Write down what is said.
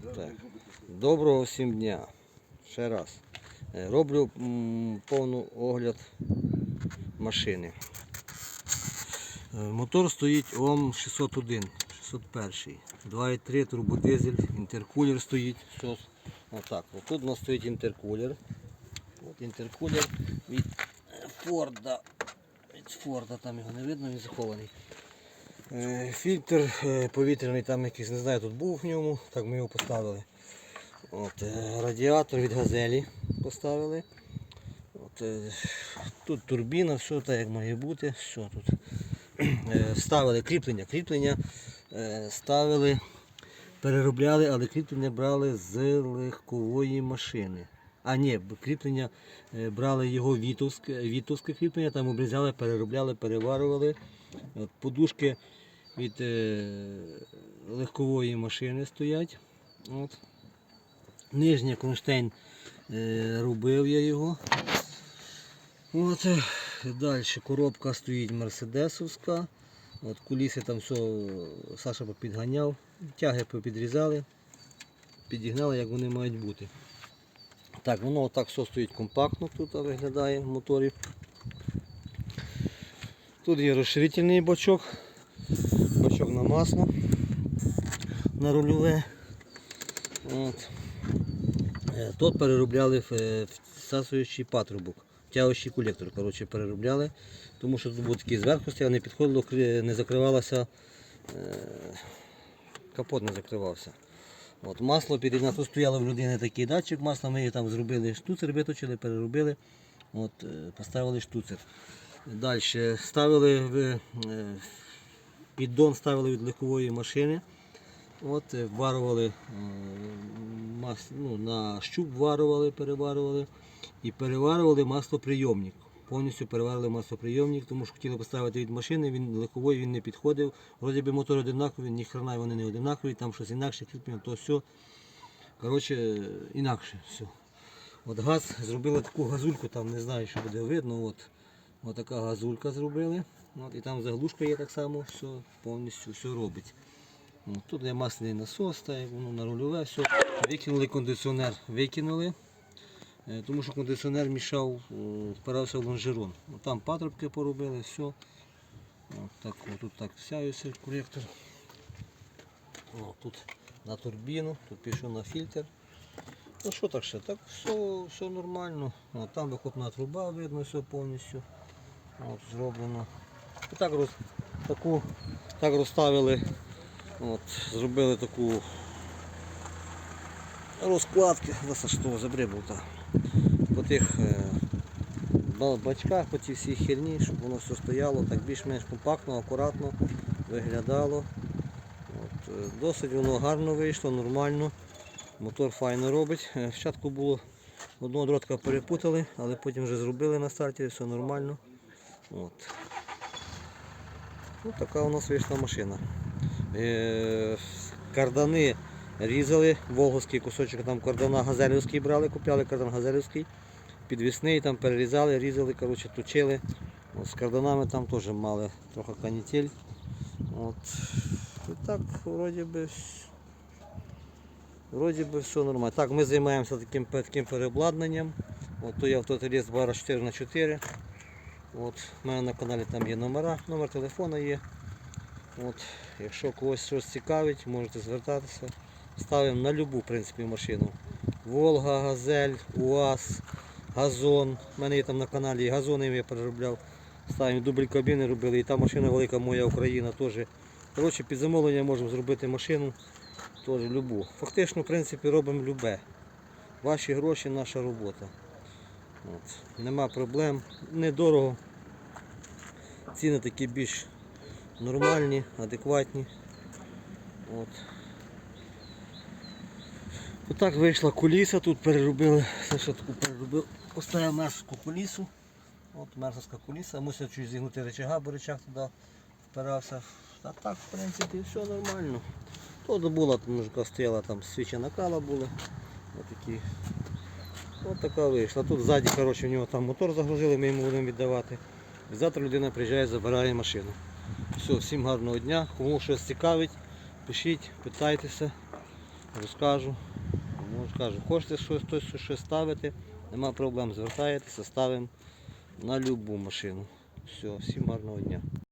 Так. Доброго всім дня. Ще раз. Е, Роблю повний огляд машини. Е, Мотор стоїть ОМ 601, 601. 2,3 турбодизель, інтеркулер стоїть. Все. Отак. Тут у нас стоїть інтеркулер. От інтеркулер від Форда. Від Форда, там його не видно, він захований. Е, Фільтр е, повітряний там якийсь, не знаю, тут був в ньому, так ми його поставили. От, е, радіатор від газелі поставили. От, тут турбіна, все так як має бути. Все тут. Ставили кріплення, кріплення ставили, переробляли, але кріплення брали з легкової машини. А ні, кріплення брали його вітовське, вітовське кріплення, там обрізали, переробляли, переварювали. От, подушки від е, легкової машини стоять. От. Нижній кронштейн е, робив я його. От, далі коробка стоїть мерседесовська. От, куліси там все Саша попідганяв, тяги попідрізали, підігнали, як вони мають бути. Так, воно отак все стоїть компактно тут виглядає в моторі. Тут є розширительний бачок, масло, на рульове. От. Е, Тут переробляли е, всасуючий патрубок, втягуючий колектор. Коротше, переробляли, тому що тут був такий зверху стояв, не підходило, не закривалося, е, капот не закривався. От, масло підігнати, тут стояло в людини такий датчик масла, ми її там зробили штуцер, виточили, переробили, от, поставили штуцер. Далі ставили піддон ставили від легкової машини. От, е, варували е, ну, на щуп варували, переварували і переварували маслоприйомник. Повністю переварили маслоприйомник, тому що хотіли поставити від машини, він легковий він не підходив. Вроді би мотор одинаковий, ні хрена вони не одинакові, там щось інакше, кріплення, то все. Коротше, інакше все. От газ зробили таку газульку, там не знаю, що буде видно. От, от така газулька зробили. От, і там заглушка є так само, все, повністю все робить. От, Тут є масляний насос, та воно на рульове, все. Викинули кондиціонер, викинули. е, Тому що кондиціонер мішав, е, впирався в лонжерон. От Там патрубки поробили, все. От так, от тут так сяється колектор. О, тут на турбіну, тут пішов на фільтр. Ну що так ще? Так все, все нормально. От, там вихопна труба видно все повністю. От, зроблено. І так, роз, таку, так розставили, от, зробили таку розкладки, що забрибав та по тих е, ба- бачках, по цій всій херні, щоб воно все стояло так більш-менш компактно, акуратно виглядало. От, е, досить воно гарно вийшло, нормально. Мотор файно робить. Е, Спочатку було одного дротка перепутали, але потім вже зробили на старті, все нормально. От. Ну, така у нас вийшла машина. Е, кардани різали, волговський кусочок там кардана газелівський брали, купляли кардан газелівський, підвісний там перерізали, різали, коротше, точили. От, з карданами там теж мали трохи канітель. От. І так, вроді би, вроді би все нормально. Так, ми займаємося таким, таким переобладнанням. От, то є автотеліст бара 4х4. От, у мене на каналі там є номера, номер телефона є. От, якщо когось щось цікавить, можете звертатися. Ставимо на любу в принципі, машину. Волга, Газель, УАЗ, Газон. У мене є там на каналі і газони я переробляв. Ставимо дубль кабіни робили. І та машина велика моя Україна теж. Коротше, під замовлення можемо зробити машину. Теж любу. Фактично, в принципі, робимо любе. Ваші гроші, наша робота. От. Нема проблем. Недорого. Ціни такі більш нормальні, адекватні. От. Отак вийшла куліса, тут переробили, Саша таку переробив, поставив мерсовську кулісу. От мерсовська куліса, мусив чуть зігнути речага, бо речах туди впирався. А так, в принципі, все нормально. Тут була, мужика стояла, там свіча накала були. Отакі. От така вийшла. Тут ззаді коротше, в нього там мотор загрузили, ми йому будемо віддавати. І завтра людина приїжджає, забирає машину. Все, всім гарного дня. Кому щось цікавить, пишіть, питайтеся. розкажу. Тому кажу, хочете щось, хтось щось ставити, нема проблем, звертаєтеся, ставимо на любу машину. Все, всім гарного дня.